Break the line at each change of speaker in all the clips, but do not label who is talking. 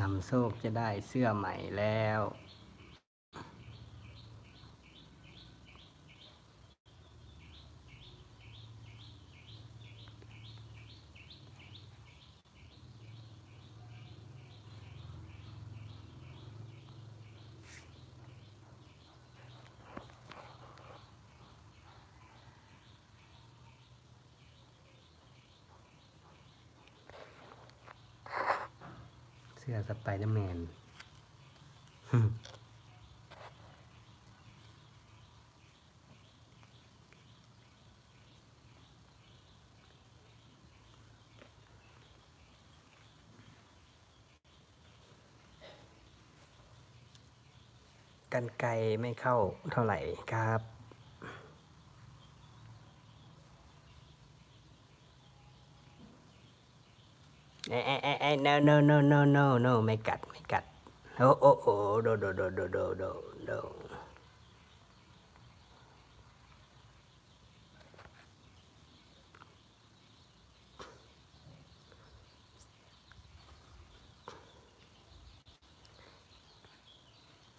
นำโชคจะได้เสื้อใหม่แล้ว สื้อสไปเดอร์แมนกันไกลไม่เข้าเท่าไหร่ครับ เอ้ยเอ้ยเอ้ยเอ้ย no no no no no no ไม่กัดไม่กัด โอ้โอ้โอ้โดโดโดโดโดโดโด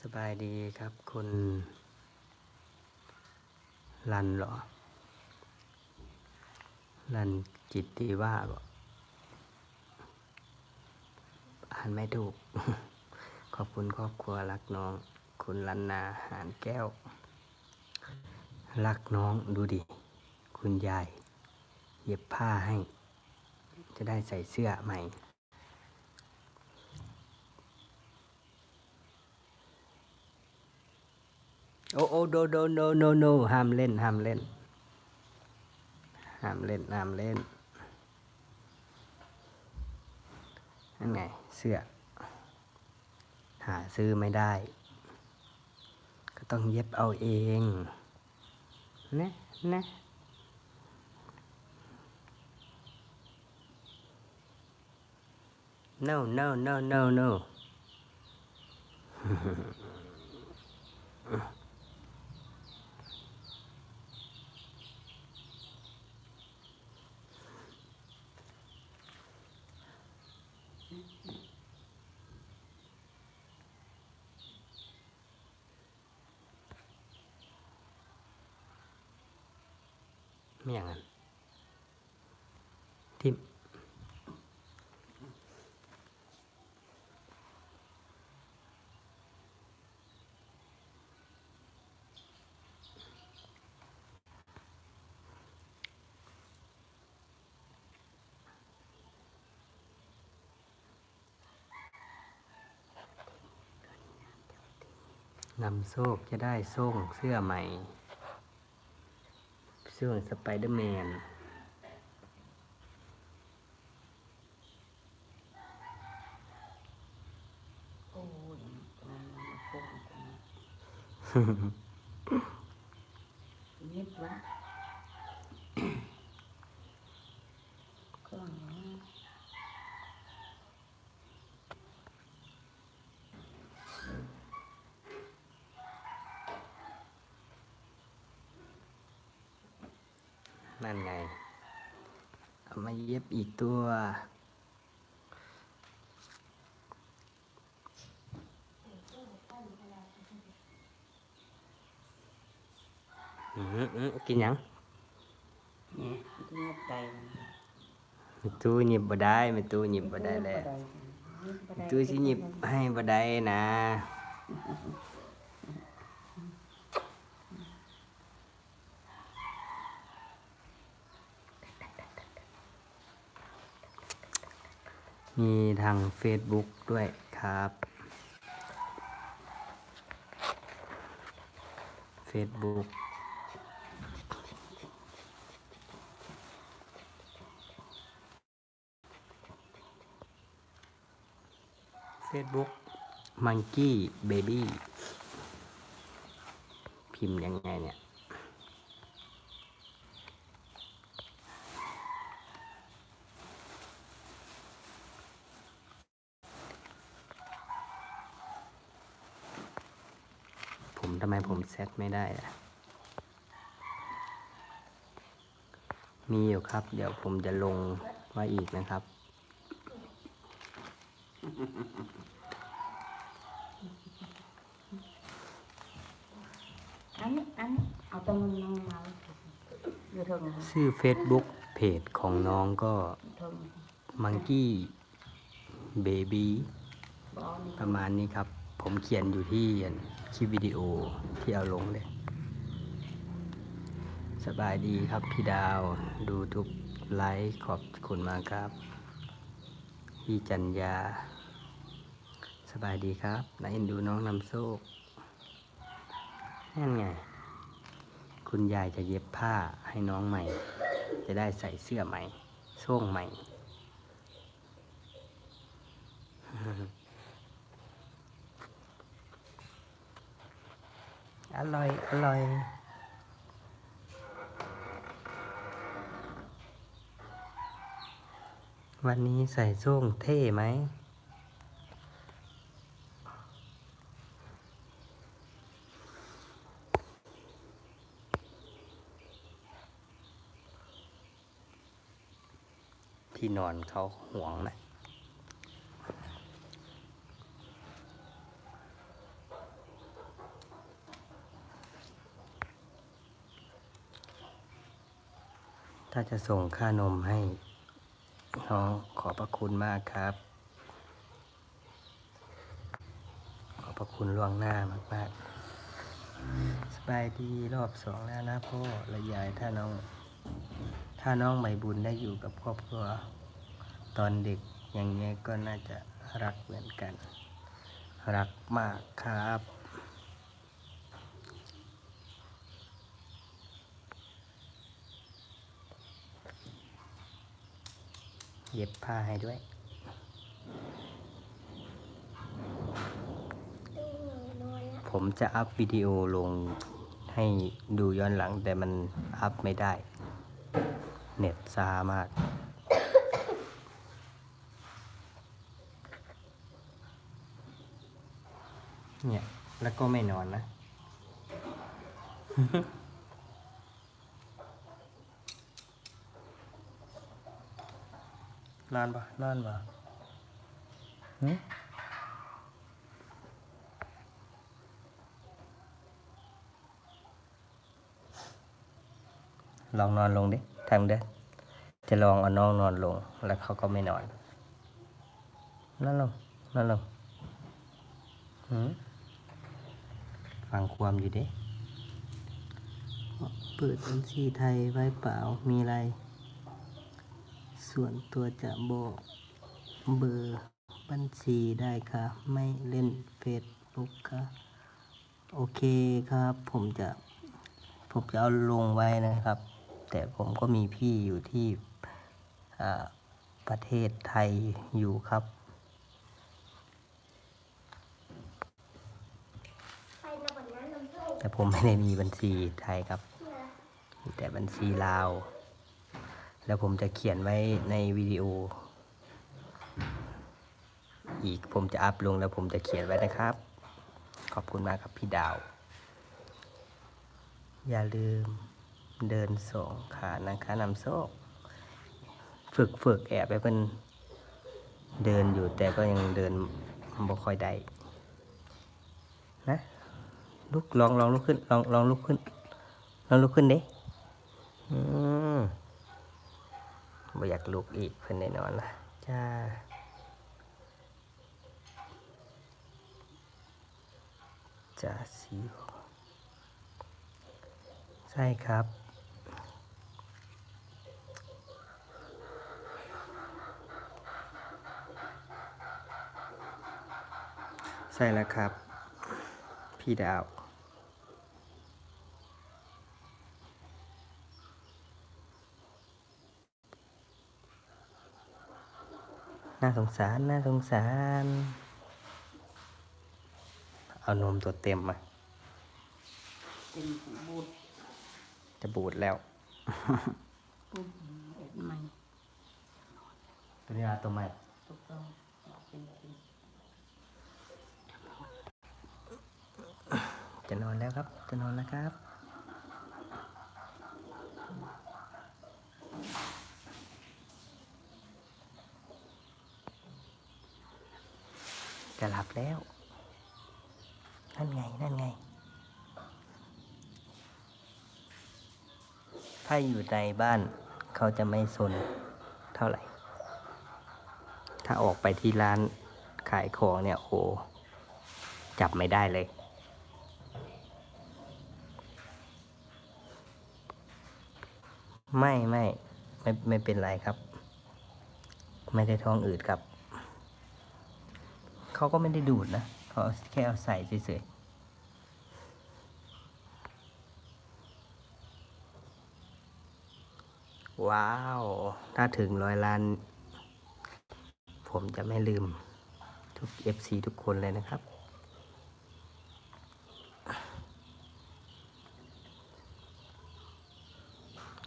สบายดีครับคุณรันเหรอรันจิตตีว่าบอก อ่านไม่ถูก ขอบคุณครอบครัวรักน้อง คุณลันนาหานแก้ว รักน้องดูดิ คุณยาย เย็บผ้าให้ จะได้ใส่เสื้อใหม่โอ้โอ้โดโดโนโนโนห้ามเล่น ห้ามเล่น ห้ามเล่น ห้ามเล่น นั่นไงเสื้อ หาซื้อไม่ได้ ก็ต้องเย็บเอาเองนะนะ no no no no no ไม่อย่างนั้นที่ นำโชคจะได้ส่งเสื้อใหม่ เสื้อสไปเดอร์แมน
โอ้ยมันมาโกงกันเงียบวะ ก็อย่างนี้
นั่นไง เอามาเย็บอีกตัวอืมอืมกินหยัง
เนี่ยเงียบใจมัน
มีตู้หยิบบ่ได้มีตู้หยิบบ่ได้แล้วมีตู้สิหยิบให้บ่ได้นะ มีทาง Facebook ด้วยครับ Facebook เฟซบุ๊กมังกี้เบบี้พิมพ์ยังไงเนี่ย ผมทำไมผมเซตไม่ได้อะมีอยู่ครับ เดี๋ยวผมจะลงไว้อีกนะครับ
อันนี้อันนี้เอาตรงมันน้องมาอยู่เทิงค่ะ
ชื่อ Facebook เพจของน้องก็
เทิง
Monkey Baby
บอนี่
ประมาณนี้ครับ ผมเขียนอยู่ที่คลิปวิดีโอที่เอาลงเลย สบายดีครับพี่ดาวดูทุกไลค์ขอบคุณมากครับ พี่จัญญาสบายดีครับนายเอ็นดูน้องนำโซกนั่นไง คุณยายจะเย็บผ้าให้น้องใหม่ จะได้ใส่เสื้อใหม่ส่งใหม่ อร่อย อร่อย วันนี้ใส่ส้งเท่ไหมที่นอนเขาห่วงนะาจะส่งค่านมให้น้องขอพระคุณมากครับ ขอพระคุณล่วงหน้ามากๆสบายดีรอบสองแล้วนะพ่อและยายถ้าน้อง ถ้าน้องใบบุญได้อยู่กับครอบครัว ตอนเด็กอย่างเงี้ยก็น่าจะรักเหมือนกัน รักมากครับ เย็บผ้าให้ด้วย ผมจะอัพวิดีโอลงให้ดูย้อนหลังแต่มันอัพไม่ได้ เน็ตซามาก เนี่ย แล้วก็ไม่นอนนะ นอนปะนอนปะหึลองนอนลงดิทางเดินจะลองเอาน้องนอนลง แล้วเขาก็ไม่นอนนอนลงนอนลงหืมฟังความอยู่ดิ เปิดบัญชีไทยไว้เปล่า มีอะไร ส่วนตัวจะโบเบอร์บัญชีได้ค่ะ ไม่เล่นเฟซบุ๊กค่ะ โอเคครับ ผมจะผมจะเอาลงไว้นะครับ แต่ผมก็มีพี่อยู่ที่ประเทศไทยอยู่ครับแต่ผมไม่ได้มีบัญชีไทยครับ มีแต่บัญชีลาว แล้วผมจะเขียนไว้ในวิดีโอ อีกผมจะอัพลงแล้วผมจะเขียนไว้นะครับ ขอบคุณมากครับพี่ดาว อย่าลืมเดินสองขานะคะนำโซ่ฝึกฝึกแอบไปเป็นเดินอยู่แต่ก็ยังเดินบ่ค่อยได้นะลุกลองลองลุกขึ้นลองลองลุกขึ้นลองลุกขึ้นเด้อืม บ่อยากลุกอีกเพิ่นแน่นอนละจ้าจ้าสีใช่ครับ ใช่แล้วครับ พี่ดาวาสงสาร น่าสงสาร เอานมตัวเต็มมา
เป็นหูบูด
จะบูดแล้ว
บูดเอ็ดใหม่
ตัวนี้เอาตัวใหม่
ถูกต้องเป็นเป็น
จะนอนแล้วครับ จะนอนแล้วครับ จะหลับแล้ว นั่นไง นั่นไงถ้าอยู่ในบ้านเขาจะไม่สนเท่าไหร่ ถ้าออกไปที่ร้านขายของเนี่ยโอ้จับไม่ได้เลย ไม่ไม่ไม่ไม่เป็นไรครับ ไม่ได้ท้องอืดครับ เขาก็ไม่ได้ดูดนะเขาแค่เอาใส่เฉยๆ ว้าว ถ้าถึงร้อยล้าน ผมจะไม่ลืมทุก FC ทุกคนเลยนะครับ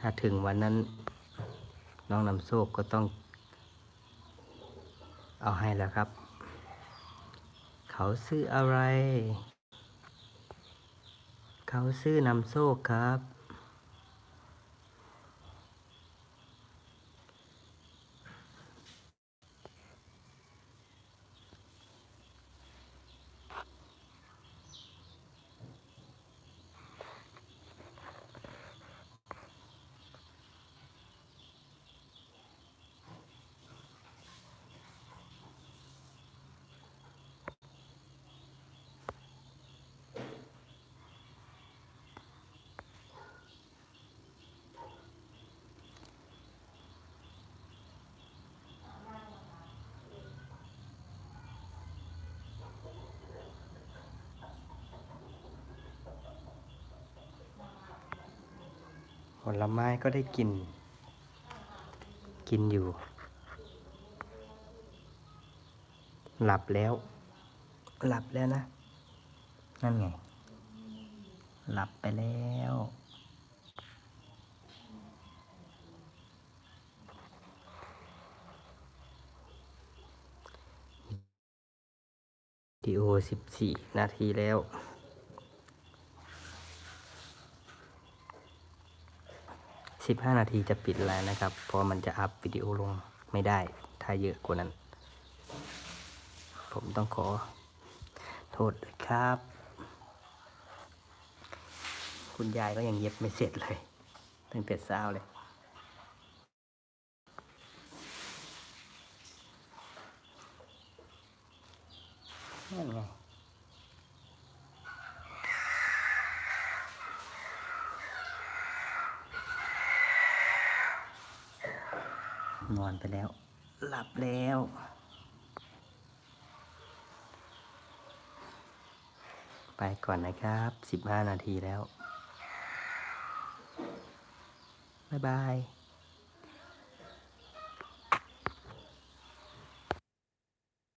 ถ้าถึงวันนั้น น้องนำโชคก็ต้องเอาให้แล้วครับ เขาซื้ออะไร เขาซื้อนำโชคครับ ลไม้ก็ได้กิน กินอยู่ หลับแล้ว หลับแล้วนะ นั่นไง หลับไปแล้วดีโอสิบสี่นาทีแล้ว สิบห้านาทีจะปิดไลน์นะครับ เพราะมันจะอัพวิดีโอลงไม่ได้ ถ้าเยอะกว่านั้น ผมต้องขอโทษด้วยครับ คุณยายก็ยังเย็บไม่เสร็จเลยตั้งแต่เช้าเลยนั่นไง นอนไปแล้ว หลับแล้วไปก่อนนะครับ 15 นาทีแล้ว บ๊ายบาย